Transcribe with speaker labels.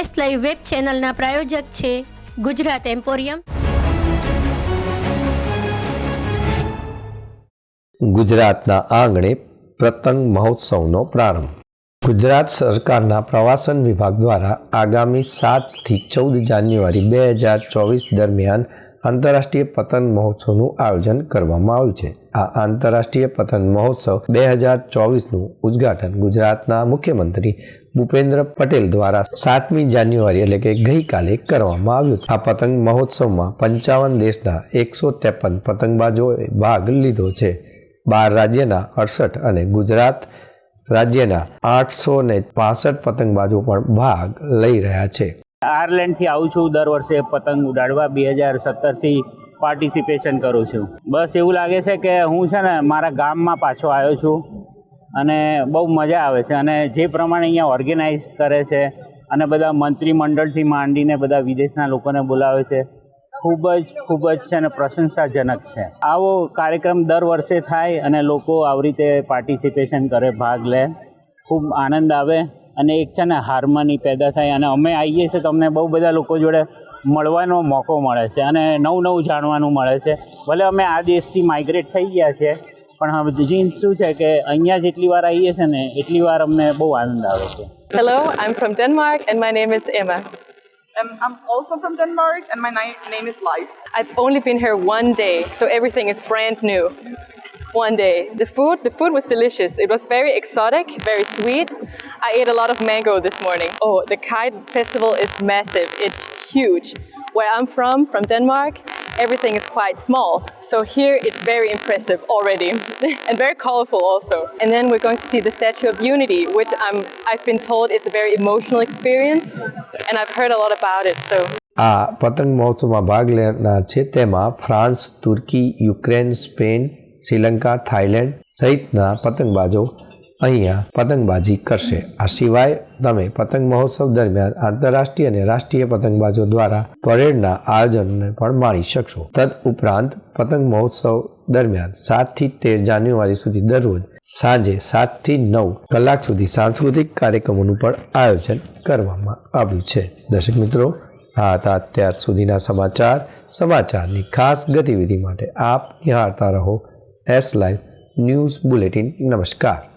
Speaker 1: S live web ચેનલના પ્રાયોજક છે Gujarat emporium.
Speaker 2: ગુજરાતના આંગણે પ્રતંગ મહોત્સવનો પ્રારંભ. ગુજરાત સરકારના પ્રવાસન વિભાગ દ્વારા આગામી સાતથી ચૌદ જાન્યુઆરી બે હજાર ચોવીસ દરમિયાન આંતરરાષ્ટ્રીય પતંગ મહોત્સવનું આયોજન કરવામાં આવ્યું છે. આ આંતરરાષ્ટ્રીય પતંગ મહોત્સવ બે હજાર ચોવીસનું ઉદ્ઘાટન ગુજરાતના મુખ્યમંત્રી ભૂપેન્દ્ર પટેલ દ્વારા સાતમી જાન્યુઆરી એટલે કે ગઈકાલે કરવામાં આવ્યું આ પતંગ મહોત્સવમાં પંચાવન દેશના એકસો ત્રેપન પતંગબાજોએ ભાગ લીધો છે. બાર રાજ્યના અડસઠ અને ગુજરાત રાજ્યના આઠસો ને પાસઠ પતંગબાજો પણ ભાગ લઈ રહ્યા છે.
Speaker 3: આયર્લેન્ડથી આવું છું, દર વર્ષે પતંગ ઉડાડવા, બે હજાર સત્તરથી પાર્ટિસિપેશન કરું છું. બસ એવું લાગે છે કે હું છે ને મારા ગામમાં પાછો આવ્યો છું અને બહુ મજા આવે છે અને જે પ્રમાણે અહીંયા ઓર્ગેનાઇઝ કરે છે અને બધા મંત્રીમંડળથી માંડીને બધા વિદેશના લોકોને બોલાવે છે, ખૂબ જ ખૂબ જ છે ને પ્રશંસાજનક છે. આવો કાર્યક્રમ દર વર્ષે થાય અને લોકો આવી રીતે પાર્ટિસિપેશન કરે, ભાગ લે. ખૂબ આનંદ આવે. અને એક છે ને હાર્મની પેદા થાય અને અમે આવીએ છીએ તો અમને બહુ બધા લોકો જોડે મળવાનો મોકો મળે છે અને નવું નવું જાણવાનું મળે છે ભલે અમે આ દેશથી માઇગ્રેટ થઈ ગયા છે પણ હવે જીન્સ શું છે કે અહીંયા જેટલી વાર આવીએ છીએ ને એટલી વાર અમને બહુ આનંદ આવે છે
Speaker 4: Hello, I'm from Denmark and my name is Emma.
Speaker 5: Um, I'm also from Denmark, and my ni- name is Life.
Speaker 4: I've only been here one day, so everything is brand new. One day. The food, the food was delicious. It was very exotic, very sweet. I ate a lot of mango this morning. Oh, the kite festival is massive. It's huge. Where I'm from, from Denmark, everything is quite small. So here it's very impressive already and very colorful also. And then we're going to see the Statue of Unity, which I'm I've been told is a very emotional experience and I've heard a lot about it. So
Speaker 2: આ પતંગ મહોત્સવમાં ભાગ લેનાર છે તેમાં France Turkey Ukraine Spain Sri Lanka Thailand સહિતના પતંગબાજો અહીંયા પતંગબાજી કરશે. આ સિવાય તમે પતંગ મહોત્સવ દરમિયાન આંતરરાષ્ટ્રીય અને રાષ્ટ્રીય પતંગબાજો દ્વારા પરેડના આયોજનને પણ માણી શકશો. તદ ઉપરાંત પતંગ મહોત્સવ દરમિયાન સાતથી તેર જાન્યુઆરી સુધી દરરોજ સાંજે સાતથી નવ કલાક સુધી સાંસ્કૃતિક કાર્યક્રમોનું પણ આયોજન કરવામાં આવ્યું છે. દર્શક મિત્રો, આ હતા અત્યાર સુધીના સમાચાર. સમાચારની ખાસ ગતિવિધિ માટે આપ નિહાળતા રહો. એસ લાઈવ ન્યૂઝ બુલેટિન નમસ્કાર.